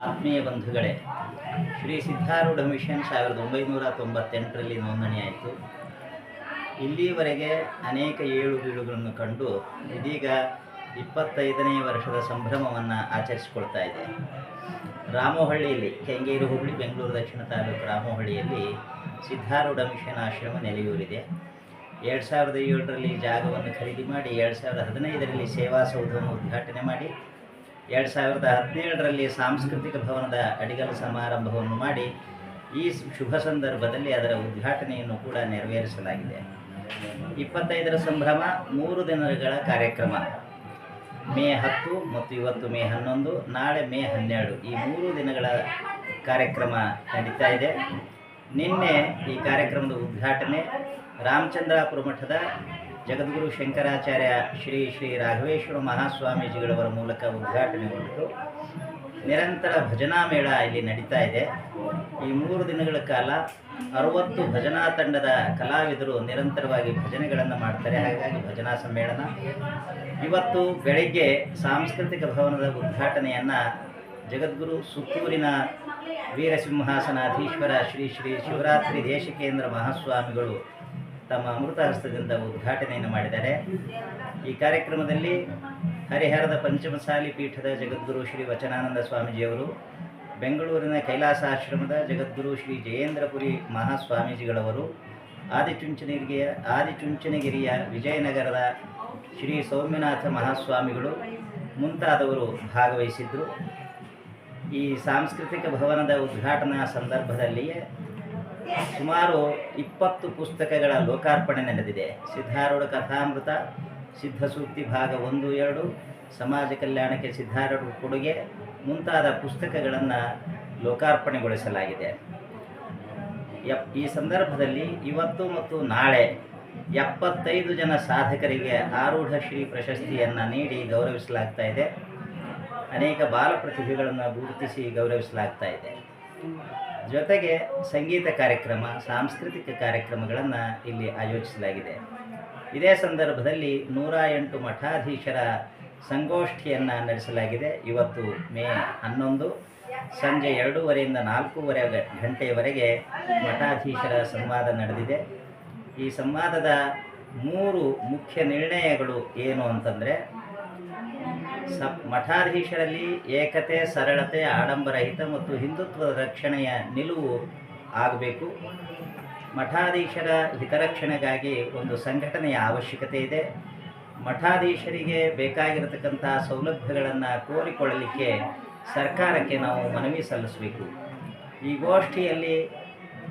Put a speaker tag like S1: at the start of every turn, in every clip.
S1: ಆತ್ಮೀಯ ಬಂಧುಗಳೇ, ಶ್ರೀ ಸಿದ್ಧಾರೂಢ ಮಿಷನ್ ಸಾವಿರದ ಒಂಬೈನೂರ ತೊಂಬತ್ತೆಂಟರಲ್ಲಿ ನೋಂದಣಿಯಾಯಿತು ಇಲ್ಲಿಯವರೆಗೆ ಅನೇಕ ಏಳು ಬೀಳುಗಳನ್ನು ಕಂಡು ಇದೀಗ ಇಪ್ಪತ್ತೈದನೇ ವರ್ಷದ ಸಂಭ್ರಮವನ್ನು ಆಚರಿಸಿಕೊಳ್ತಾ ಇದೆ. ರಾಮೋಹಳ್ಳಿಯಲ್ಲಿ ಕೆಂಗೇರು ಹುಬ್ಬಳ್ಳಿ ಬೆಂಗಳೂರು ದಕ್ಷಿಣ ತಾಲೂಕು ರಾಮೋಹಳ್ಳಿಯಲ್ಲಿ ಸಿದ್ಧಾರೂಢ ಮಿಷನ್ ಆಶ್ರಮ ನೆಲೆಯೂರಿದೆ. ಎರಡು ಸಾವಿರದ ಏಳರಲ್ಲಿ ಜಾಗವನ್ನು ಖರೀದಿ ಮಾಡಿ, ಎರಡು ಸಾವಿರದ ಹದಿನೈದರಲ್ಲಿ ಸೇವಾ ಸೌಧವನ್ನು ಉದ್ಘಾಟನೆ ಮಾಡಿ ಎರಡು ಸಾವಿರದ ಹದಿನೇಳರಲ್ಲಿ ಸಾಂಸ್ಕೃತಿಕ ಭವನದ ಅಡಿಗಲ ಸಮಾರಂಭವನ್ನು ಮಾಡಿ ಈ ಶುಭ ಸಂದರ್ಭದಲ್ಲಿ ಅದರ ಉದ್ಘಾಟನೆಯನ್ನು ಕೂಡ ನೆರವೇರಿಸಲಾಗಿದೆ. ಇಪ್ಪತ್ತೈದರ ಸಂಭ್ರಮ, ಮೂರು ದಿನಗಳ ಕಾರ್ಯಕ್ರಮ. ಮೇ ಹತ್ತು ಮತ್ತು ಇವತ್ತು ಮೇ ಹನ್ನೊಂದು, ನಾಳೆ ಮೇ ಹನ್ನೆರಡು ಈ ಮೂರು ದಿನಗಳ ಕಾರ್ಯಕ್ರಮ ನಡೀತಾ ಇದೆ. ನಿನ್ನೆ ಈ ಕಾರ್ಯಕ್ರಮದ ಉದ್ಘಾಟನೆ ರಾಮಚಂದ್ರಾಪುರ ಮಠದ ಜಗದ್ಗುರು ಶಂಕರಾಚಾರ್ಯ ಶ್ರೀ ಶ್ರೀ ರಾಘವೇಶ್ವರ ಮಹಾಸ್ವಾಮೀಜಿಗಳವರ ಮೂಲಕ ಉದ್ಘಾಟನೆಗೊಂಡಿತು ನಿರಂತರ ಭಜನಾ ಮೇಳ ಇಲ್ಲಿ ನಡೀತಾ ಇದೆ. ಈ ಮೂರು ದಿನಗಳ ಕಾಲ ಅರವತ್ತು ಭಜನಾ ತಂಡದ ಕಲಾವಿದರು ನಿರಂತರವಾಗಿ ಭಜನೆಗಳನ್ನು ಮಾಡ್ತಾರೆ. ಹಾಗಾಗಿ ಭಜನಾ ಸಮ್ಮೇಳನ. ಇವತ್ತು ಬೆಳಗ್ಗೆ ಸಾಂಸ್ಕೃತಿಕ ಭವನದ ಉದ್ಘಾಟನೆಯನ್ನು ಜಗದ್ಗುರು ಸುತ್ತೂರಿನ ವೀರಸಿಂಹಾಸನಾಧೀಶ್ವರ ಶ್ರೀ ಶ್ರೀ ಶಿವರಾತ್ರಿ ದೇಶಕೇಂದ್ರ ಮಹಾಸ್ವಾಮಿಗಳು ತಮ್ಮ ಅಮೃತ ಹಸ್ತದಿಂದ ಉದ್ಘಾಟನೆಯನ್ನು ಮಾಡಿದ್ದಾರೆ. ಈ ಕಾರ್ಯಕ್ರಮದಲ್ಲಿ ಹರಿಹರದ ಪಂಚಮಸಾಲಿ ಪೀಠದ ಜಗದ್ಗುರು ಶ್ರೀ ವಚನಾನಂದ ಸ್ವಾಮೀಜಿಯವರು, ಬೆಂಗಳೂರಿನ ಕೈಲಾಸಾಶ್ರಮದ ಜಗದ್ಗುರು ಶ್ರೀ ಜಯೇಂದ್ರಪುರಿ ಮಹಾಸ್ವಾಮೀಜಿಗಳವರು, ಆದಿಚುಂಚನಗಿರಿಯ ಆದಿಚುಂಚನಗಿರಿಯ ವಿಜಯನಗರದ ಶ್ರೀ ಸೌಮ್ಯನಾಥ ಮಹಾಸ್ವಾಮಿಗಳು ಮುಂತಾದವರು ಭಾಗವಹಿಸಿದ್ದರು ಈ ಸಾಂಸ್ಕೃತಿಕ ಭವನದ ಉದ್ಘಾಟನಾ ಸಂದರ್ಭದಲ್ಲಿಯೇ ಸುಮಾರು ಇಪ್ಪತ್ತು ಪುಸ್ತಕಗಳ ಲೋಕಾರ್ಪಣೆ ನಡೆದಿದೆ. ಸಿದ್ಧಾರೂಢ ಕಥಾಮೃತ, ಸಿದ್ಧಸೂಕ್ತಿ ಭಾಗ ಒಂದು, ಎರಡು, ಸಮಾಜ ಕಲ್ಯಾಣಕ್ಕೆ ಸಿದ್ಧಾರೂಢ ಕೊಡುಗೆ ಮುಂತಾದ ಪುಸ್ತಕಗಳನ್ನು ಲೋಕಾರ್ಪಣೆಗೊಳಿಸಲಾಗಿದೆ. ಎಪ್ ಈ ಸಂದರ್ಭದಲ್ಲಿ ಇವತ್ತು ಮತ್ತು ನಾಳೆ ಎಪ್ಪತ್ತೈದು ಜನ ಸಾಧಕರಿಗೆ ಆರೂಢ ಶ್ರೀ ಪ್ರಶಸ್ತಿಯನ್ನು ನೀಡಿ ಗೌರವಿಸಲಾಗ್ತಾ ಇದೆ. ಅನೇಕ ಬಾಲ ಪ್ರತಿಭೆಗಳನ್ನು ಗುರುತಿಸಿ ಗೌರವಿಸಲಾಗ್ತಾ ಇದೆ. ಜೊತೆಗೆ ಸಂಗೀತ ಕಾರ್ಯಕ್ರಮ, ಸಾಂಸ್ಕೃತಿಕ ಕಾರ್ಯಕ್ರಮಗಳನ್ನು ಇಲ್ಲಿ ಆಯೋಜಿಸಲಾಗಿದೆ. ಇದೇ ಸಂದರ್ಭದಲ್ಲಿ ನೂರ ಎಂಟು ಮಠಾಧೀಶರ ಸಂಗೋಷ್ಠಿಯನ್ನು ನಡೆಸಲಾಗಿದೆ. ಇವತ್ತು ಮೇ ಹನ್ನೊಂದು, ಸಂಜೆ ಎರಡೂವರೆಯಿಂದ ನಾಲ್ಕೂವರೆ ಗಂಟೆಯವರೆಗೆ ಮಠಾಧೀಶರ ಸಂವಾದ ನಡೆದಿದೆ. ಈ ಸಂವಾದದ ಮೂರು ಮುಖ್ಯ ನಿರ್ಣಯಗಳು ಏನು ಅಂತಂದರೆ ಮಠಾಧೀಶರಲ್ಲಿ ಏಕತೆ, ಸರಳತೆ, ಆಡಂಬರಹಿತ ಮತ್ತು ಹಿಂದುತ್ವದ ರಕ್ಷಣೆಯ ನಿಲುವು ಆಗಬೇಕು. ಮಠಾಧೀಶರ ಹಿತರಕ್ಷಣೆಗಾಗಿ ಒಂದು ಸಂಘಟನೆಯ ಅವಶ್ಯಕತೆ ಇದೆ. ಮಠಾಧೀಶರಿಗೆ ಬೇಕಾಗಿರತಕ್ಕಂಥ ಸೌಲಭ್ಯಗಳನ್ನು ಕೋರಿಕೊಳ್ಳಲಿಕ್ಕೆ ಸರ್ಕಾರಕ್ಕೆ ನಾವು ಮನವಿ ಸಲ್ಲಿಸಬೇಕು. ಈ ಗೋಷ್ಠಿಯಲ್ಲಿ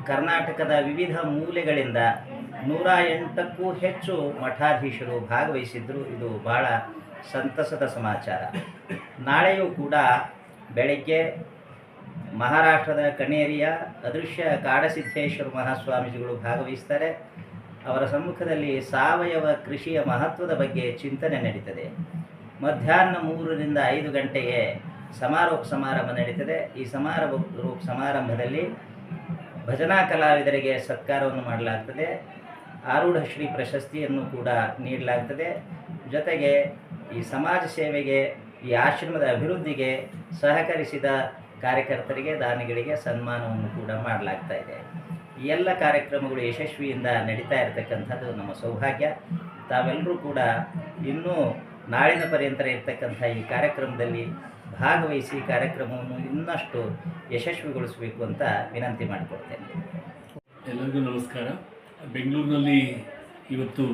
S1: ಕರ್ನಾಟಕದ ವಿವಿಧ ಮೂಲೆಗಳಿಂದ ನೂರ ಎಂಟಕ್ಕೂ ಹೆಚ್ಚು ಮಠಾಧೀಶರು ಭಾಗವಹಿಸಿದ್ದರು ಇದು ಬಹಳ ಸಂತಸದ ಸಮಾಚಾರ. ನಾಳೆಯೂ ಕೂಡ ಬೆಳಗ್ಗೆ ಮಹಾರಾಷ್ಟ್ರದ ಕಣೇರಿಯ ಅದೃಶ್ಯ ಕಾಡಸಿದ್ದೇಶ್ವರ ಮಹಾಸ್ವಾಮೀಜಿಗಳು ಭಾಗವಹಿಸ್ತಾರೆ. ಅವರ ಸಮ್ಮುಖದಲ್ಲಿ ಸಾವಯವ ಕೃಷಿಯ ಮಹತ್ವದ ಬಗ್ಗೆ ಚಿಂತನೆ ನಡೀತದೆ. ಮಧ್ಯಾಹ್ನ ಮೂರರಿಂದ ಐದು ಗಂಟೆಗೆ ಸಮಾರೋಪ ಸಮಾರಂಭ ನಡೀತದೆ. ಈ ಸಮಾರಂಭ ಸಮಾರಂಭದಲ್ಲಿ ಭಜನಾ ಕಲಾವಿದರಿಗೆ ಸತ್ಕಾರವನ್ನು ಮಾಡಲಾಗ್ತದೆ. ಆರೂಢ ಶ್ರೀ ಪ್ರಶಸ್ತಿಯನ್ನು ಕೂಡ ನೀಡಲಾಗ್ತದೆ. ಜೊತೆಗೆ ಈ ಸಮಾಜ ಸೇವೆಗೆ, ಈ ಆಶ್ರಮದ ಅಭಿವೃದ್ಧಿಗೆ ಸಹಕರಿಸಿದ ಕಾರ್ಯಕರ್ತರಿಗೆ, ದಾನಿಗಳಿಗೆ ಸನ್ಮಾನವನ್ನು ಕೂಡ ಮಾಡಲಾಗ್ತಾ ಇದೆ. ಈ ಎಲ್ಲ ಕಾರ್ಯಕ್ರಮಗಳು ಯಶಸ್ವಿಯಿಂದ ನಡೀತಾ ಇರತಕ್ಕಂಥದ್ದು ನಮ್ಮ ಸೌಭಾಗ್ಯ. ತಾವೆಲ್ಲರೂ ಕೂಡ ಇನ್ನೂ ನಾಳಿನ ಪರ್ಯಂತರ ಇರತಕ್ಕಂಥ ಈ ಕಾರ್ಯಕ್ರಮದಲ್ಲಿ ಭಾಗವಹಿಸಿ ಕಾರ್ಯಕ್ರಮವನ್ನು ಇನ್ನಷ್ಟು ಯಶಸ್ವಿಗೊಳಿಸಬೇಕು ಅಂತ ವಿನಂತಿ ಮಾಡಿಕೊಡ್ತೇನೆ.
S2: ಎಲ್ಲರಿಗೂ ನಮಸ್ಕಾರ. ಬೆಂಗಳೂರಿನಲ್ಲಿ ಇವತ್ತು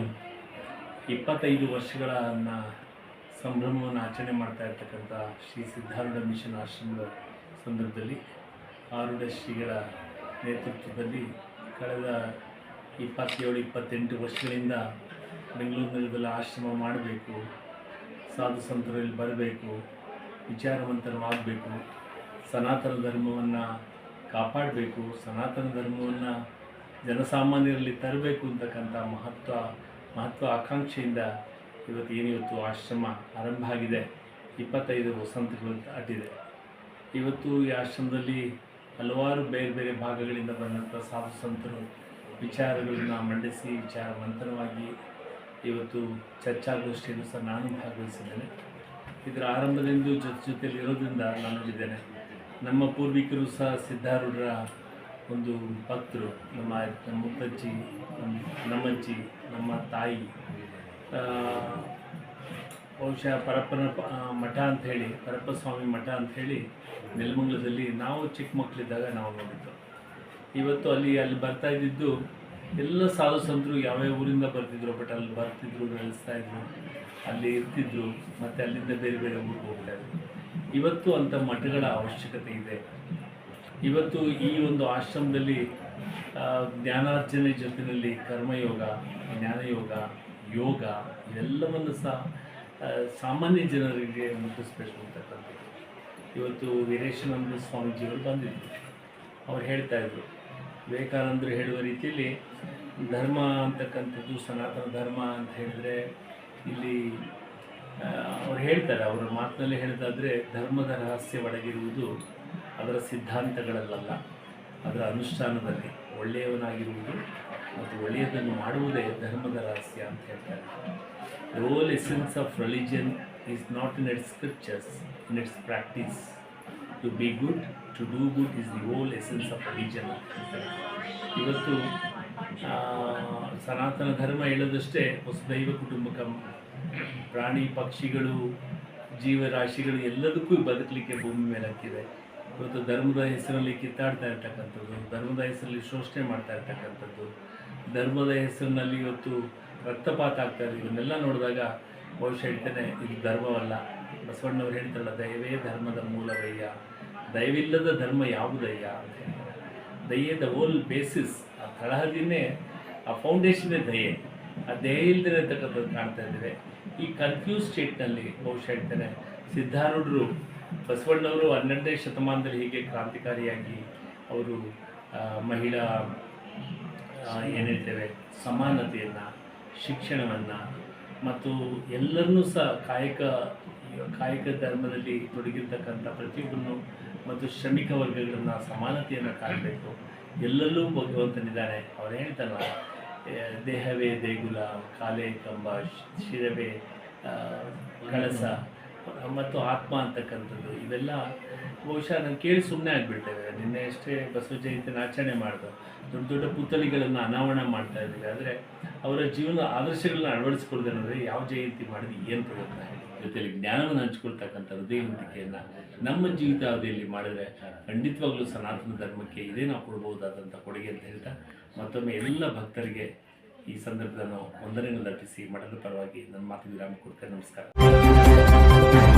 S2: ಇಪ್ಪತ್ತೈದು ವರ್ಷಗಳ ಸಂಭ್ರಮವನ್ನು ಆಚರಣೆ ಮಾಡ್ತಾ ಇರ್ತಕ್ಕಂಥ ಶ್ರೀ ಸಿದ್ಧಾರೂಢ ಮಿಷನ್ ಆಶ್ರಮದ ಸಂದರ್ಭದಲ್ಲಿ ಆರೂಢ ಶ್ರೀಗಳ ನೇತೃತ್ವದಲ್ಲಿ ಕಳೆದ ಇಪ್ಪತ್ತೇಳು, ಇಪ್ಪತ್ತೆಂಟು ವರ್ಷಗಳಿಂದ ಬೆಂಗಳೂರಿನಲ್ಲಿದೆಲ್ಲ ಆಶ್ರಮ ಮಾಡಬೇಕು, ಸಾಧು ಸಂತರಲ್ಲಿ ಬರಬೇಕು, ವಿಚಾರವಂತರವಾಗಬೇಕು, ಸನಾತನ ಧರ್ಮವನ್ನು ಕಾಪಾಡಬೇಕು, ಸನಾತನ ಧರ್ಮವನ್ನು ಜನಸಾಮಾನ್ಯರಲ್ಲಿ ತರಬೇಕು ಅಂತಕ್ಕಂಥ ಮಹತ್ವ ಮಹತ್ವ ಆಕಾಂಕ್ಷೆಯಿಂದ ಇವತ್ತು ಏನಿವತ್ತು ಆಶ್ರಮ ಆರಂಭ ಆಗಿದೆ. ಇಪ್ಪತ್ತೈದು ವಸಂತಗಳು ಅಟ್ಟಿದೆ ಇವತ್ತು ಈ ಆಶ್ರಮದಲ್ಲಿ ಹಲವಾರು ಬೇರೆ ಬೇರೆ ಭಾಗಗಳಿಂದ ಬಂದಂಥ ಸಾಧು ಸಂತರು ವಿಚಾರಗಳನ್ನು ಮಂಡಿಸಿ, ವಿಚಾರ ಮಂಥನವಾಗಿ ಇವತ್ತು ಚರ್ಚಾಗೋಷ್ಠಿಯನ್ನು ಸಹ ನಾನು ಭಾಗವಹಿಸಿದ್ದೇನೆ. ಇದರ ಆರಂಭದಿಂದ ಜೊತೆ ಜೊತೆಯಲ್ಲಿ ಇರೋದ್ರಿಂದ ನಾನು ನೋಡಿದ್ದೇನೆ. ನಮ್ಮ ಪೂರ್ವಿಕರು ಸಹ ಸಿದ್ಧಾರೂಢರ ಒಂದು ಭಕ್ತರು. ನಮ್ಮ ನಮ್ಮ ಮುತ್ತಜ್ಜಿ ನಮ್ಮ ನಮ್ಮಜ್ಜಿ ನಮ್ಮ ತಾಯಿ ಬಹುಶಃ ಪರಪ್ಪನ ಮಠ ಅಂತ ಹೇಳಿ ಪರಪ್ಪ ಸ್ವಾಮಿ ಮಠ ಅಂತ ಹೇಳಿ ನೆಲಮಂಗಲದಲ್ಲಿ ನಾವು ಚಿಕ್ಕ ಮಕ್ಕಳಿದ್ದಾಗ ನಾವು ನೋಡಿದ್ದು. ಇವತ್ತು ಅಲ್ಲಿ ಅಲ್ಲಿ ಬರ್ತಾ ಇದ್ದಿದ್ದು ಎಲ್ಲ ಸಾಧು ಸಂತರು ಯಾವ್ಯಾವ ಊರಿಂದ ಬರ್ತಿದ್ರು, ಬಟ್ ಅಲ್ಲಿ ಬರ್ತಿದ್ರು, ನೆಲೆಸ್ತಾ ಇದ್ರು, ಅಲ್ಲಿ ಇರ್ತಿದ್ರು, ಮತ್ತು ಅಲ್ಲಿಂದ ಬೇರೆ ಬೇರೆ ಊರಿಗೆ ಹೋಗ್ತಾ ಇದ್ರು. ಇವತ್ತು ಅಂಥ ಮಠಗಳ ಅವಶ್ಯಕತೆ ಇದೆ. ಇವತ್ತು ಈ ಒಂದು ಆಶ್ರಮದಲ್ಲಿ ಜ್ಞಾನಾರ್ಜನೆ ಜೊತೆಯಲ್ಲಿ ಕರ್ಮಯೋಗ, ಜ್ಞಾನಯೋಗ ಯೋಗ ಇವೆಲ್ಲವನ್ನು ಸಹ ಸಾಮಾನ್ಯ ಜನರಿಗೆ ಮುಟ್ಟಿಸ್ಬೇಕು ಇವತ್ತು ವೀರೇಶಾನಂದ ಸ್ವಾಮೀಜಿಯವರು ಬಂದಿದ್ದರು ಅವ್ರು ಹೇಳ್ತಾ ಇದ್ರು, ವಿವೇಕಾನಂದರು ಹೇಳುವ ರೀತಿಯಲ್ಲಿ ಧರ್ಮ ಅಂತಕ್ಕಂಥದ್ದು, ಸನಾತನ ಧರ್ಮ ಅಂತ ಹೇಳಿದ್ರೆ ಇಲ್ಲಿ ಅವ್ರು ಹೇಳ್ತಾರೆ, ಅವರ ಮಾತಿನಲ್ಲಿ ಹೇಳೋದಾದರೆ ಧರ್ಮದ ರಹಸ್ಯ ಒಡಗಿರುವುದು ಅದರ ಸಿದ್ಧಾಂತಗಳಲ್ಲ ಅದರ ಅನುಷ್ಠಾನದಲ್ಲಿ. ಒಳ್ಳೆಯವನಾಗಿರುವುದು ಮತ್ತು ಒಳ್ಳೆಯದನ್ನು ಮಾಡುವುದೇ ಧರ್ಮದ ರಹಸ್ಯ ಅಂತ ಹೇಳ್ತಾರೆ. The whole essence of religion is not in its scriptures in its practice to be good to do good is the whole essence of religion ಇವತ್ತು ಸನಾತನ ಧರ್ಮ ಹೇಳೋದಷ್ಟೇ ವಸುದೈವ ಕುಟುಂಬಕಂ. ಪ್ರಾಣಿ ಪಕ್ಷಿಗಳು, ಜೀವರಾಶಿಗಳು ಎಲ್ಲದಕ್ಕೂ ಬದುಕಲಿಕ್ಕೆ ಭೂಮಿ ಮೇಲೆ ಹಾಕಿದೆ ಇವತ್ತು ಧರ್ಮದ ಹೆಸರಲ್ಲಿ ಕಿತ್ತಾಡ್ತಾ ಇರ್ತಕ್ಕಂಥದ್ದು, ಧರ್ಮದ ಹೆಸರಲ್ಲಿ ಶೋಷಣೆ ಮಾಡ್ತಾ ಇರ್ತಕ್ಕಂಥದ್ದು, ಧರ್ಮದ ಹೆಸರಿನಲ್ಲಿ ಇವತ್ತು ರಕ್ತಪಾತ ಆಗ್ತಾ ಇದೆ, ಇವನ್ನೆಲ್ಲ ನೋಡಿದಾಗ ಬಹುಶಃ ಹೇಳ್ತೇನೆ, ಇದು ಧರ್ಮವಲ್ಲ. ಬಸವಣ್ಣವ್ರು ಹೇಳ್ತಾರಲ್ಲ ದಯವೇ ಧರ್ಮದ ಮೂಲವಯ್ಯ ದಯವಿಲ್ಲದ ಧರ್ಮ ಯಾವುದಯ್ಯ ಅಂತ ಹೇಳ್ತಾರೆ. ದಯೆ ದ ಓಲ್ ಬೇಸಿಸ್, ಆ ತಳಹದಿನೇ, ಆ ಫೌಂಡೇಶನ್ನೇ ದಯೆ, ಆ ದಯೆ ಇಲ್ದಿರತಕ್ಕಂಥದ್ದು ಕಾಣ್ತಾ ಇದ್ದೇವೆ. ಈ ಕನ್ಫ್ಯೂಸ್ ಸ್ಟೇಟ್ನಲ್ಲಿ ಬಹುಶಃ ಹೇಳ್ತೇನೆ, ಸಿದ್ಧಾರೂಢರು ಬಸವಣ್ಣವರು ಹನ್ನೆರಡನೇ ಶತಮಾನದಲ್ಲಿ ಹೀಗೆ ಕ್ರಾಂತಿಕಾರಿಯಾಗಿ ಅವರು ಮಹಿಳಾ ಏನಿರ್ತೇವೆ, ಸಮಾನತೆಯನ್ನು, ಶಿಕ್ಷಣವನ್ನು ಮತ್ತು ಎಲ್ಲರನ್ನೂ ಸಹ ಕಾಯಕ ಕಾಯಕ ಧರ್ಮದಲ್ಲಿ ತೊಡಗಿರ್ತಕ್ಕಂಥ ಪ್ರತಿಯೊಬ್ಬರನ್ನು ಮತ್ತು ಶ್ರಮಿಕ ವರ್ಗಗಳನ್ನು ಸಮಾನತೆಯನ್ನು ಕಾಣಬೇಕು. ಎಲ್ಲರಲ್ಲೂ ಭಗವಂತನಿದ್ದಾನೆ ಅವ್ರು ಹೇಳ್ತಾರಲ್ಲ ದೇಹವೇ ದೇಗುಲ, ಕಾಲೇ ಕಂಬ, ಶಿರವೇ ಕಳಸ. ಮತ್ತು ಆತ್ಮ ಅಂತಕ್ಕಂಥದ್ದು, ಇವೆಲ್ಲ ಬಹುಶಃ ನಾನು ಕೇಳಿ ಸುಮ್ಮನೆ ಆಗಿಬಿಡ್ತೇವೆ. ನಿನ್ನೆ ಅಷ್ಟೇ ಬಸವ ಜಯಂತಿನ ಆಚರಣೆ ಮಾಡಿದ್ರು ದೊಡ್ಡ ದೊಡ್ಡ ಪುತ್ಥಳಿಗಳನ್ನು ಅನಾವರಣ ಮಾಡ್ತಾ ಇದ್ದೀವಿ ಆದರೆ ಅವರ ಜೀವನ ಆದರ್ಶಗಳನ್ನ ಅಳವಡಿಸ್ಕೊಳ್ದೇನಂದರೆ ಯಾವ ಜಯಂತಿ ಮಾಡಿದ್ವಿ ಏನು ಪ್ರಯತ್ನ ಜೊತೆಲಿ ಜ್ಞಾನವನ್ನು ಹಂಚ್ಕೊಳ್ತಕ್ಕಂಥ ಹೃದಯವಂತಿಕೆಯನ್ನು ನಮ್ಮ ಜೀವಿತಾವಧಿಯಲ್ಲಿ ಮಾಡಿದ್ರೆ ಖಂಡಿತವಾಗ್ಲೂ ಸನಾತನ ಧರ್ಮಕ್ಕೆ ಇದೇ ನಾವು ಕೊಡ್ಬೋದಾದಂಥ ಕೊಡುಗೆ ಅಂತ ಹೇಳ್ತಾ ಮತ್ತೊಮ್ಮೆ ಎಲ್ಲ ಭಕ್ತರಿಗೆ ಈ ಸಂದರ್ಭದಲ್ಲಿ ನಾವು ವಂದನೆಗಳನ್ನು ಮಠದ ಪರವಾಗಿ ನನ್ನ ಮಾತು ವಿರಾಮ ಕೊಡ್ತೇನೆ. ನಮಸ್ಕಾರ. Thank you.